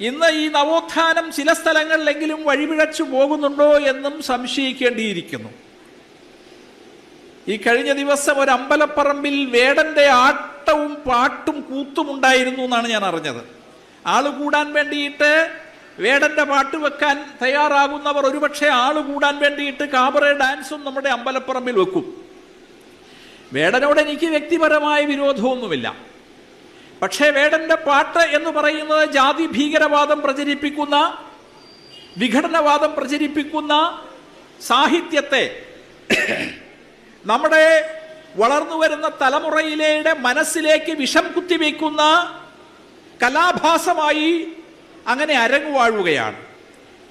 ഇന്ന് ഈ നവോത്ഥാനം ചില സ്ഥലങ്ങളിലെങ്കിലും വഴിപിഴച്ചു പോകുന്നുണ്ടോ എന്നും സംശയിക്കേണ്ടിയിരിക്കുന്നു. ഈ കഴിഞ്ഞ ദിവസം ഒരു അമ്പലപ്പറമ്പിൽ വേടന്റെ ആട്ടവും പാട്ടും കൂത്തും ഉണ്ടായിരുന്നു എന്നാണ് ഞാൻ അറിഞ്ഞത്. ആൾ കൂടാൻ വേണ്ടിയിട്ട് വേടന്റെ പാട്ട് വെക്കാൻ തയ്യാറാകുന്നവർ ഒരുപക്ഷെ ആൾ കൂടാൻ വേണ്ടിയിട്ട് കാബറെ ഡാൻസും നമ്മുടെ അമ്പലപ്പറമ്പിൽ വെക്കും. വേടനോട് എനിക്ക് വ്യക്തിപരമായ വിരോധമൊന്നുമില്ല. പക്ഷേ വേടന്റെ പാട്ട് എന്ന് പറയുന്നത് ജാതി ഭീകരവാദം പ്രചരിപ്പിക്കുന്ന വിഘടനവാദം പ്രചരിപ്പിക്കുന്ന സാഹിത്യത്തെ നമ്മുടെ വളർന്നു വരുന്ന തലമുറയിലെ മനസ്സിലേക്ക് വിഷം കുത്തിവെക്കുന്ന കലാഭാസമായി അങ്ങനെ അരങ്ങുവാഴുകയാണ്.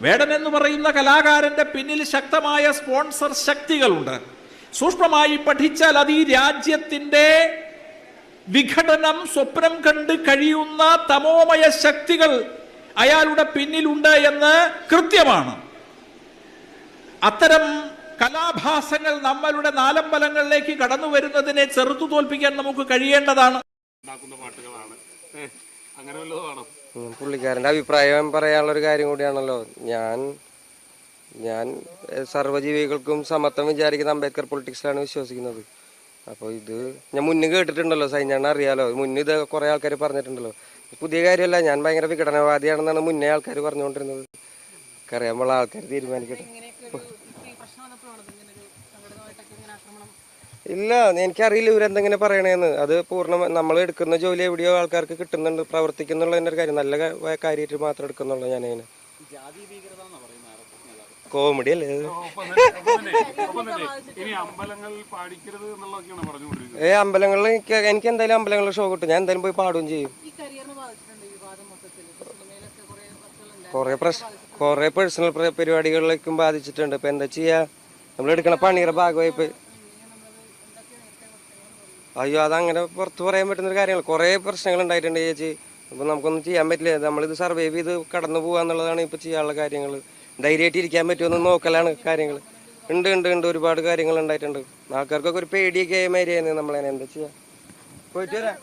വേടൻ എന്ന് പറയുന്ന കലാകാരന്റെ പിന്നിൽ ശക്തമായ സ്പോൺസർ ശക്തികളുണ്ട്. സൂക്ഷ്മമായി പഠിച്ചാൽ അത് ഈ രാജ്യത്തിന്റെ വിഘടനം സ്വപ്നം കണ്ട് കഴിയുന്ന തമോമയ ശക്തികൾ അയാളുടെ പിന്നിലുണ്ട് എന്ന് കൃത്യമാണ്. അത്തരം കലാഭാസങ്ങൾ നമ്മളുടെ നാലമ്പലങ്ങളിലേക്ക് കടന്നു വരുന്നതിനെ ചെറുത്തു തോൽപ്പിക്കാൻ നമുക്ക് കഴിയേണ്ടതാണ്. പുള്ളിക്കാരന്റെ അഭിപ്രായം പറയാനുള്ള ഒരു കാര്യം കൂടിയാണല്ലോ. ഞാൻ ഞാൻ സർവജീവികൾക്കും സമത്വം വിചാരിക്കുന്ന അംബേദ്കർ പൊളിറ്റിക്സിലാണ് വിശ്വസിക്കുന്നത്. അപ്പോൾ ഇത് ഞാൻ മുന്നേ കേട്ടിട്ടുണ്ടല്ലോ സൈന്യാണ് അറിയാലോ. മുന്നേ ഇത് കുറേ ആൾക്കാർ പറഞ്ഞിട്ടുണ്ടല്ലോ. പുതിയ കാര്യമല്ല ഞാൻ ഭയങ്കര വിഘടനവാദിയാണെന്നാണ് മുന്നേ ആൾക്കാർ പറഞ്ഞുകൊണ്ടിരുന്നത്. അറിയാമുള്ള ആൾക്കാർ തീരുമാനിക്കട്ടെ. ഇല്ല എനിക്കറിയില്ല ഇവരെന്തെങ്ങനെ പറയണേന്ന്. അത് പൂർണ നമ്മൾ എടുക്കുന്ന ജോലി എവിടെയോ ആൾക്കാർക്ക് കിട്ടുന്നുണ്ട് പ്രവർത്തിക്കുന്നുള്ള ഒരു കാര്യം. നല്ല കാര്യമായിട്ട് മാത്രം എടുക്കുന്നുള്ളൂ ഞാൻ അതിനെ കോമഡി അല്ലേ? ഏ അമ്പലങ്ങളിൽ എനിക്ക് എനിക്ക് എന്തായാലും അമ്പലങ്ങളിൽ ഷോ കിട്ടും. ഞാൻ എന്തായാലും പോയി പാടുകയും ചെയ്യും. ഈ കരിയറിനെ ബാധിച്ചിട്ടുണ്ട് ഈ വാദം മൊത്തത്തിൽ. സിനിമയിലൊക്കെ കുറെ പ്രശ് കൊറേ പേഴ്സണൽ പരിപാടികളിലേക്കും ബാധിച്ചിട്ടുണ്ട്. ഇപ്പൊ എന്താ ചെയ്യാ? നമ്മൾ എടുക്കണ പണിയുടെ ഭാഗമായി ഇപ്പൊ അയ്യോ അതങ്ങനെ പുറത്ത് പറയാൻ പറ്റുന്ന ഒരു കാര്യങ്ങൾ കുറെ പ്രശ്നങ്ങൾ ഉണ്ടായിട്ടുണ്ട് ചേച്ചി. അപ്പൊ നമുക്കൊന്നും ചെയ്യാൻ പറ്റില്ല. നമ്മളിത് സർവൈവ് ചെയ്ത് കടന്നു പോകുക എന്നുള്ളതാണ് ഇപ്പൊ ചെയ്യാനുള്ള കാര്യങ്ങൾ ധൈര്യമായിട്ട് ഇരിക്കാൻ പറ്റുമെന്ന് നോക്കലാണ് കാര്യങ്ങൾ ഉണ്ട് ഉണ്ട് ഉണ്ട്. ഒരുപാട് കാര്യങ്ങൾ ഉണ്ടായിട്ടുണ്ട്. ആൾക്കാർക്കൊക്കെ ഒരു പേടിയൊക്കെ ആയ മാതിരിയായിരുന്നു നമ്മളെ എന്താ ചെയ്യാ? പോയിട്ട് വരാം.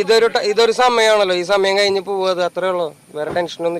ഇതൊരു ഇതൊരു സമയമാണല്ലോ ഈ സമയം കഴിഞ്ഞ് പോവുക അത് അത്രേ വേറെ ടെൻഷനൊന്നും